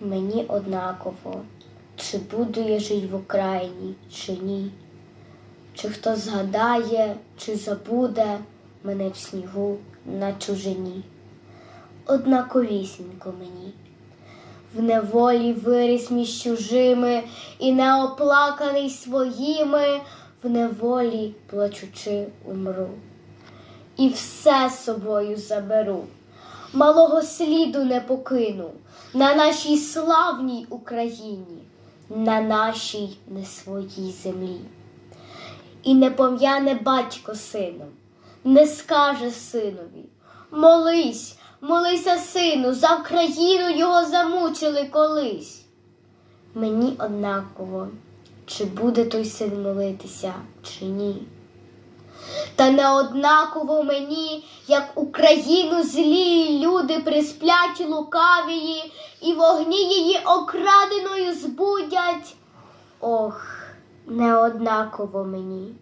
Мені однаково, чи буду я жить в Україні, чи ні. Чи хто згадає, чи забуде мене в снігу на чужині. Однаковісінько мені. В неволі виріс між чужими і неоплаканий своїми, в неволі плачучи умру. І все собою заберу, малого сліду не покину на нашій славній Україні, на нашій не своїй землі. І не пом'яне батько сином, не скаже синові Молись, молися, сину, за Україну його замучили колись. Мені однаково, чи буде той син молитися, чи ні. Та неоднаково мені, як Україну злі люди присплять лукавії, і вогні її окраденою збудять. Ох, не однаково мені.